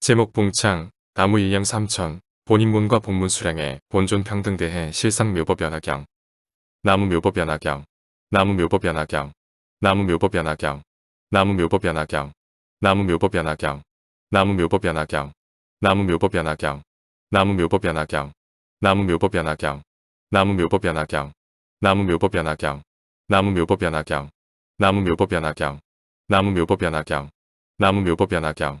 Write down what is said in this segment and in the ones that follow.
제목 봉창, 나무 일량 3천, 본인문과 본문 수량의 본존 평등 대해 실상 묘법 변화경, 나무 묘법 변화경, 나무 묘법 변화경, 나무 묘법 변화경, 나무 묘법 변화경, 나무 묘법 변화경, 나무 묘법 변화경, 나무 묘법 변화경, 나무 묘법 변화경, 나무 묘법 변화경, 나무 묘법 변화경, 나무 묘법 변화경, 나무 묘법 변화경, 나무 묘법 변화경, 나무 묘법 변화경, 나무 묘법 변화경,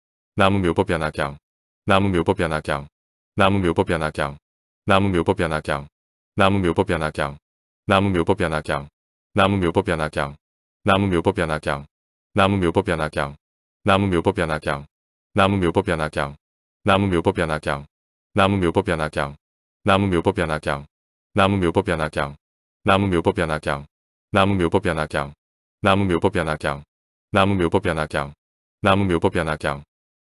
나무 묘법 변화경, 나무 묘보 변화경 나무 묘보 변화경 나무 묘보 변화경 나무 묘보 변화경 나무 묘보 변화경 나무 묘보 변화경 나무 묘보 변화경 나무 묘보 변화경 나무 묘보 변화경 나무 묘보 변화경 나무 묘보 변화경 나무 묘보 변화경 나무 묘보 변화경 나무 묘보 변화경 나무 묘보 변화경 나무 묘보 변화경 나무 묘보 변화경 나무 묘보 변화경 나무 묘보 변화경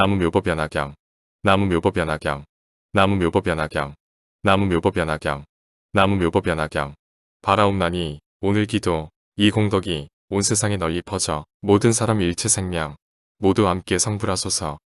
나무 묘보 변화경 나무 묘보 변화경 나무 묘보 변화경 나무 묘보 변화경 나무 묘보 변화경. 바라옵나니 오늘 기도 이 공덕이 온 세상에 널리 퍼져 모든 사람 일체 생명 모두 함께 성불하소서